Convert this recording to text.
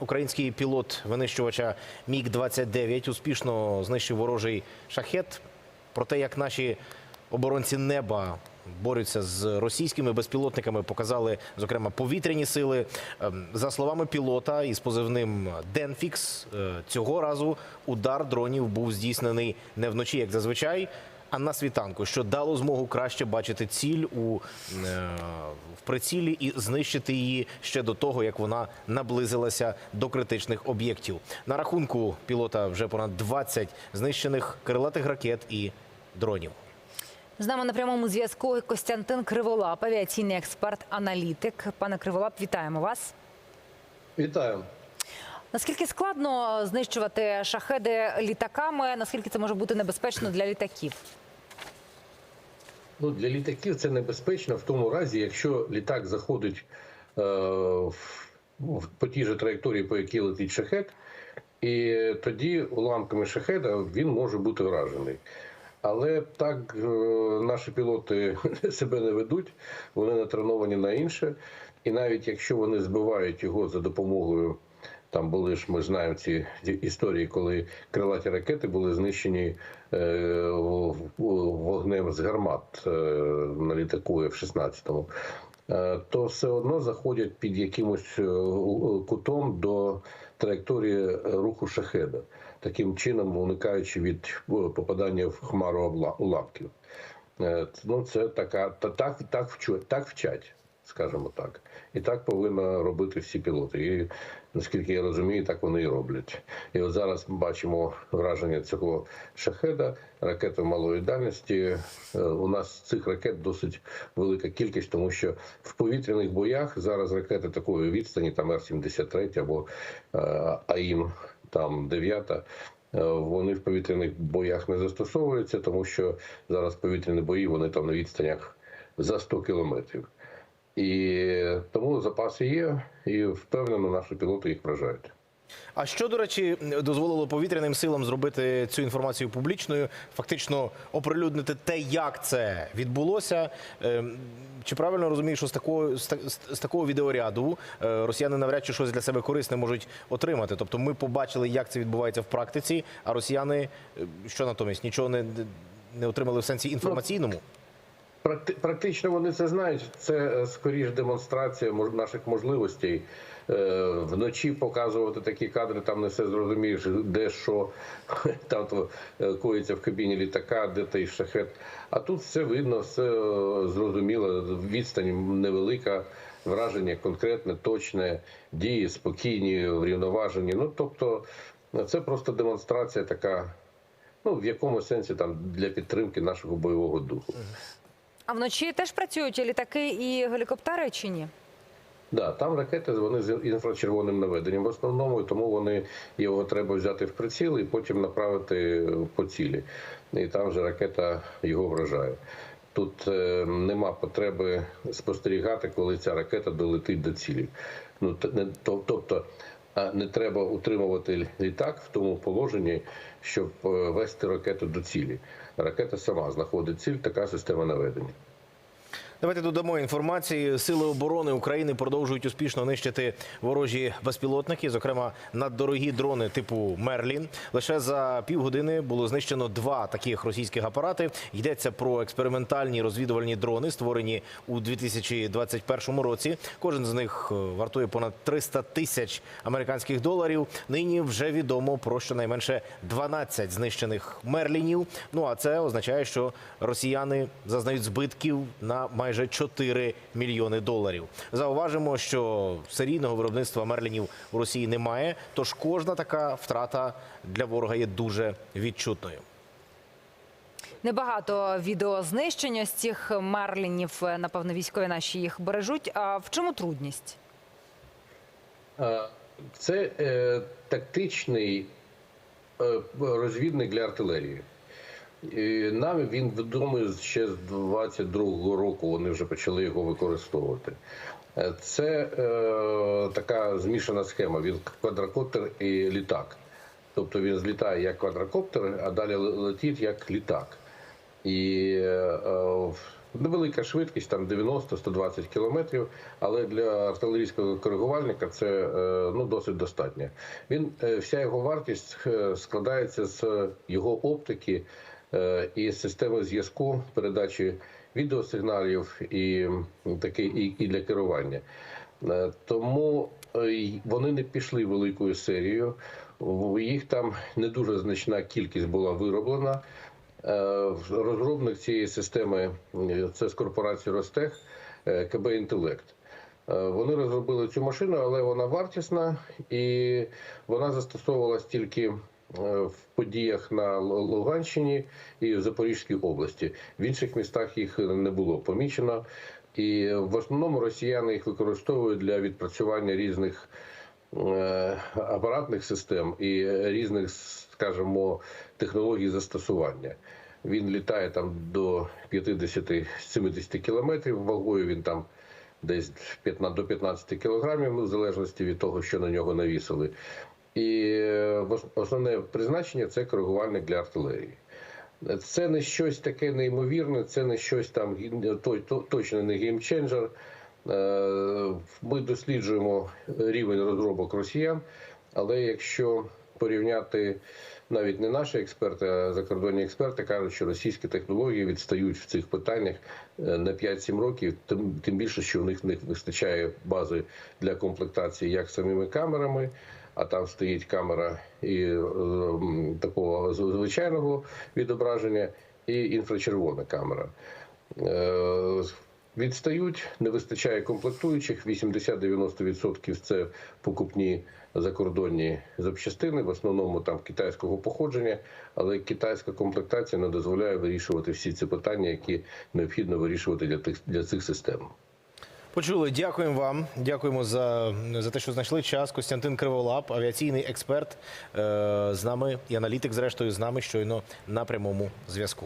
Український пілот винищувача Міг 29 успішно знищив ворожий шахет. Про те, як наші оборонці неба борються з російськими безпілотниками, показали зокрема повітряні сили. Ем, За словами пілота із позивним Денфікс, е, цього разу удар дронів був здійснений не вночі, як зазвичай. А на світанку, що дало змогу краще бачити ціль у е, в прицілі і знищити її ще до того, як вона наблизилася до критичних об'єктів. На рахунку пілота вже понад 20 знищених крилатих ракет і дронів. З нами на прямому зв'язку Костянтин Криволап, авіаційний експерт, аналітик. Пане Криволап, вітаємо вас. Вітаю. Наскільки складно знищувати шахеди літаками? Наскільки це може бути небезпечно для літаків? Ну, для літаків це небезпечно в тому разі, якщо літак заходить е, в, по тій же траєкторії, по якій летить шахет, і тоді уламками шахеда він може бути вражений. Але так е, наші пілоти себе не ведуть, вони натреновані на інше. І навіть якщо вони збивають його за допомогою, там були ж, ми знаємо ці історії, коли крилаті ракети були знищені е, в- в- вогнем з гармат е, на літаку F-16. Е, то все одно заходять під якимось кутом до траєкторії руху шахеда, таким чином уникаючи від попадання в хмару уламків. Е, Ну, це така та так, так, так вчать, скажімо так. І так повинно робити всі пілоти. І наскільки я розумію, так вони і роблять. І от зараз ми бачимо враження цього шахеда, ракети малої дальності. Е, У нас цих ракет досить велика кількість, тому що в повітряних боях зараз ракети такої відстані, там Р-73 або е, АІМ там 9, е, вони в повітряних боях не застосовуються, тому що зараз повітряні бої вони там на відстанях за 100 кілометрів. І тому запаси є, і впевнено, наші пілоти їх вражають. А що, до речі, дозволило повітряним силам зробити цю інформацію публічною, фактично оприлюднити те, як це відбулося. Ем, Чи правильно розумію, що з такого з, такого відеоряду е, росіяни навряд чи щось для себе корисне можуть отримати? Тобто, ми побачили, як це відбувається в практиці, а росіяни е, що натомість нічого не, не отримали в сенсі інформаційному? Практи- Практично вони це знають. Це е, скоріш демонстрація наших можливостей. Е, Вночі показувати такі кадри, там не все зрозумієш, де що там то е, коїться в кабіні літака, де той шахет. А тут все видно, все зрозуміло. Відстань невелика, враження конкретне, точне, дії спокійні, врівноважені. Ну тобто, це просто демонстрація така. Ну, в якому сенсі там для підтримки нашого бойового духу. А вночі теж працюють літаки і гелікоптери чи ні? Да, там ракети вони з інфрачервоним наведенням в основному, тому вони його треба взяти в приціл і потім направити по цілі. І там вже ракета його вражає. Тут е, нема потреби спостерігати, коли ця ракета долетить до цілі. Ну то- тобто не треба утримувати літак в тому положенні, щоб е, вести ракету до цілі. Ракета сама знаходить ціль, така система наведення. Давайте додамо інформації. Сили оборони України продовжують успішно нищити ворожі безпілотники, зокрема наддорогі дрони типу Мерлін. Лише за півгодини було знищено два таких російських апарати. Йдеться про експериментальні розвідувальні дрони, створені у 2021 році. Кожен з них е, вартує понад 300 тисяч американських доларів. Нині вже відомо про щонайменше 12 знищених мерлінів. Ну а це означає, що росіяни зазнають збитків на майже 4 мільйони доларів. Зауважимо, що серійного виробництва мерлінів у Росії немає, тож кожна така втрата для ворога є дуже відчутною. Небагато відео знищення з цих мерлінів. Напевно, військові наші їх бережуть. А в чому трудність? Це е, тактичний е, розвідник для артилерії. І нам він відомий ще з 22-го року. Вони вже почали його використовувати. Е, Це е, така змішана схема. Він квадрокоптер і літак. Тобто він злітає як квадрокоптер, а далі летить як літак. І е, е, Невелика швидкість, там 90-120 кілометрів, але для артилерійського коригувальника це е, ну, досить достатньо. Він, е, вся його вартість е, складається з його оптики і з системи зв'язку, передачі відеосигналів і, таке, і, і для керування. Е, Тому е, вони не пішли великою серією. Їх там не дуже значна кількість була вироблена. Е, Розробник цієї системи е, це з корпорації Ростех е, КБ Інтелект. Е, Вони розробили цю машину, але вона вартісна і вона застосовувалась тільки е, в подіях на Луганщині і в Запорізькій області. В інших містах їх не було помічено. І в основному росіяни їх використовують для відпрацювання різних е, апаратних систем і різних, скажімо, технологій застосування. Він літає там до 50-70 кілометрів вагою. Він там десь 15, до 15 кілограмів, ну, в залежності від того, що на нього навісили. І е, основне призначення це коригувальник для артилерії. Це не щось таке неймовірне, це не щось там точно не геймченджер. Е, Ми досліджуємо рівень розробок росіян, але якщо порівняти навіть не наші експерти, а закордонні експерти кажуть, що російські технології відстають в цих питаннях е, на 5-7 років, тим більше, що в них не вистачає бази для комплектації як самими камерами, а там стоїть камера і е, такого звичайного відображення, і інфрачервона камера. Е, Відстають, не вистачає комплектуючих. 80-90% це покупні закордонні запчастини, в основному там китайського походження, але китайська комплектація не дозволяє вирішувати всі ці питання, які необхідно вирішувати для тих для цих систем. Почули. Дякуємо вам. Дякуємо за, за те, що знайшли час. Костянтин Криволап, авіаційний експерт, е, з нами і аналітик, зрештою, з нами щойно на прямому зв'язку.